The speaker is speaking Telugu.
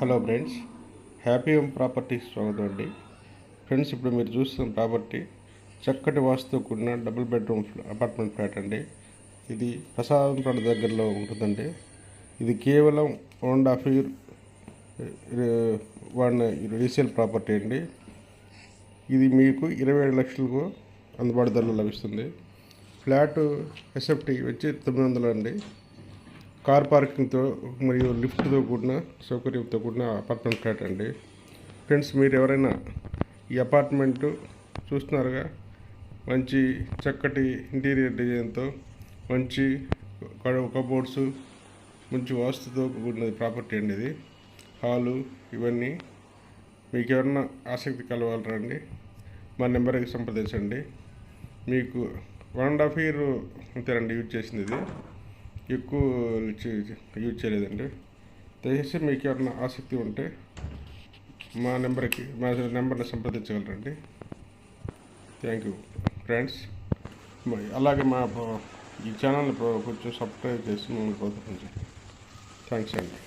Hello friends happy home property స్వాగతం అండి. ఫ్రెండ్స్ ఇప్పుడు మీరు చూస్తున్న ప్రాపర్టీ చక్కటి వాస్తుతో కూడిన డబుల్ బెడ్రూమ్ అపార్ట్మెంట్ ఫ్లాట్ అండి. ఇది ప్రసాదంపేట దగ్గరలో ఉంటుందండి. ఇది కేవలం one and half year one resale property అండి. ఇది మీకు ఇరవై ఏడు లక్షలకు అందుబాటు ధరలో లభిస్తుంది. ఫ్లాట్ ఎస్ఎఫ్టీ వచ్చి తొమ్మిది వందలు అండి. కార్ పార్కింగ్తో మరియు లిఫ్ట్తో కూడిన సౌకర్యంతో కూడిన అపార్ట్మెంట్ ఫ్లాట్ అండి. ఫ్రెండ్స్ మీరు ఎవరైనా ఈ అపార్ట్మెంట్ చూస్తున్నారుగా? మంచి చక్కటి ఇంటీరియర్ డిజైన్తో మంచి కబోర్డ్స్ మంచి వాస్తుతో కూడిన ప్రాపర్టీ అండి ఇది. హాలు ఇవన్నీ మీకు ఎవరన్నా ఆసక్తి కలవాలండి మా నెంబర్కి సంప్రదించండి. మీకు వన్ అండ్ హాఫ్ ఇయర్ అంతేనండి యూజ్ చేసింది ఇది. ఎక్కువ యూజ్ చేయలేదండి. దయచేసి మీకు ఎవరైనా ఆసక్తి ఉంటే మా నెంబర్కి మా నెంబర్ని సంప్రదించగలరండి. Thank you friends. అలాగే మా ఈ ఛానల్ని కొంచెం సబ్స్క్రైబ్ చేసి మమ్మల్ని ప్రోత్సహించండి థ్యాంక్స్ అండి.